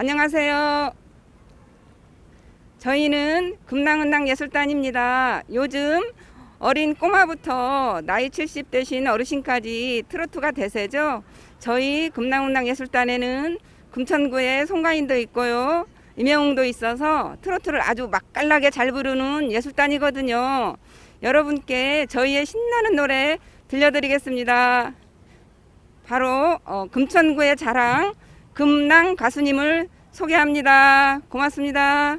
안녕하세요. 저희는 금낭은당 예술단입니다. 요즘 어린 꼬마부터 나이 70 되신 어르신까지 트로트가 대세죠. 저희 금낭은당 예술단에는 금천구에 송가인도 있고요. 임영웅도 있어서 트로트를 아주 맛깔나게 잘 부르는 예술단이거든요. 여러분께 저희의 신나는 노래 들려드리겠습니다. 바로 어, 금천구의 자랑 금낭 가수님을 소개합니다. 고맙습니다.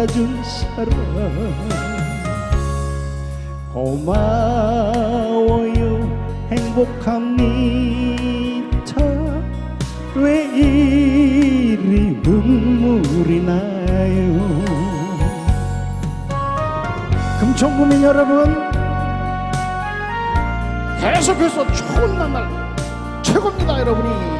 따라준 사람 고마워요 행복합니다 왜 이리 눈물이 나요? 금천구민 여러분 계속해서 좋은 만날 최고입니다 여러분이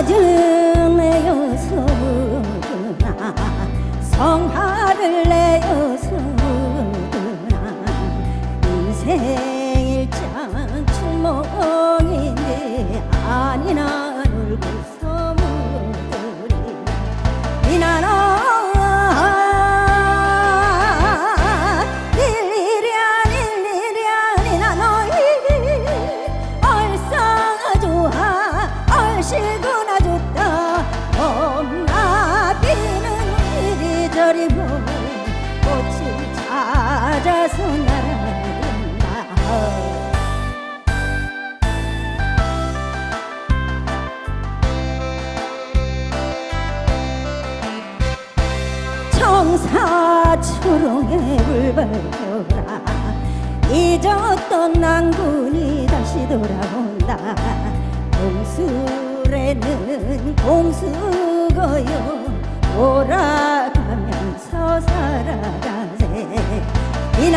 서준내요 서준아 성화를 내요 서준아 인생일장 출몽인데 아니나. 벗어나는 마음 청사초롱에 불벌거라. 잊었던 난군이 다시 돌아온다. 공수래는 공수거요. 돌아가면서 살아가세 이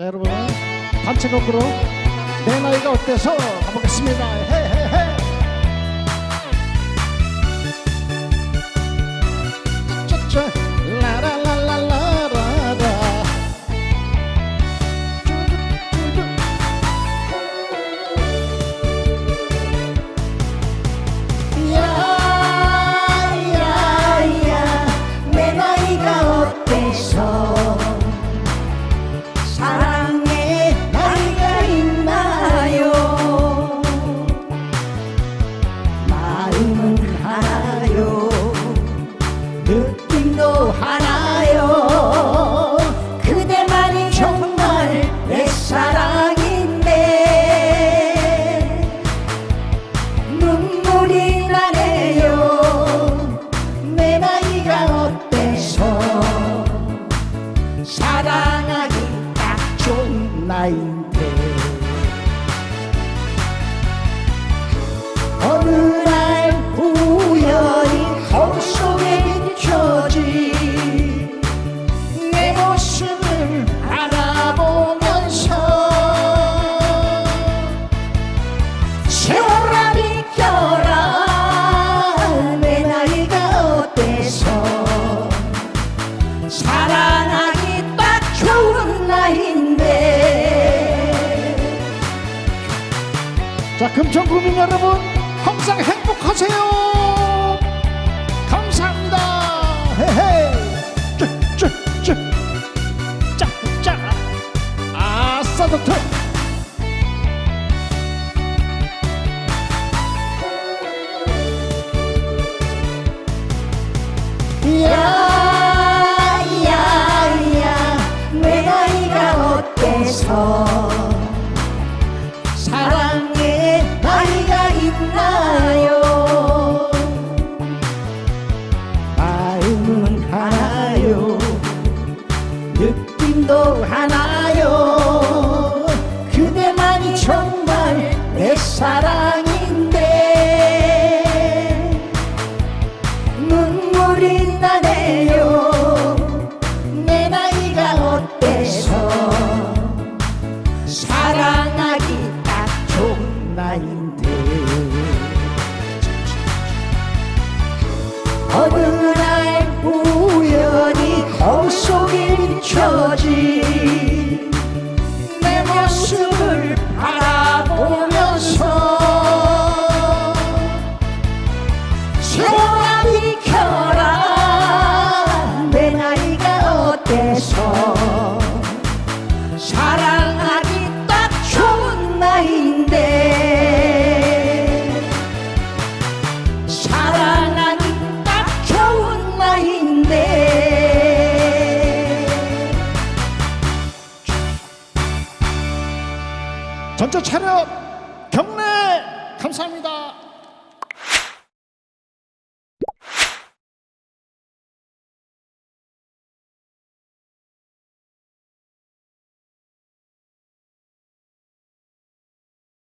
자 여러분 단체 곡으로 내 나이가 어때서 가보겠습니다. 헤헤헤. 짜짜 자 금천 구민 여러분 항상 행복하세요. 감사합니다. 헤헤. 쭈쭈쭈. 아싸 좋다. 야야야 내 나이가 어때서 있나요. 마음은 하나요. 느낌도 하나요. 그대만이 정말 내 사랑 어느 날 우연히 거울 속에 비춰진 내 모습을 바라 전체 차렷 경례 감사합니다.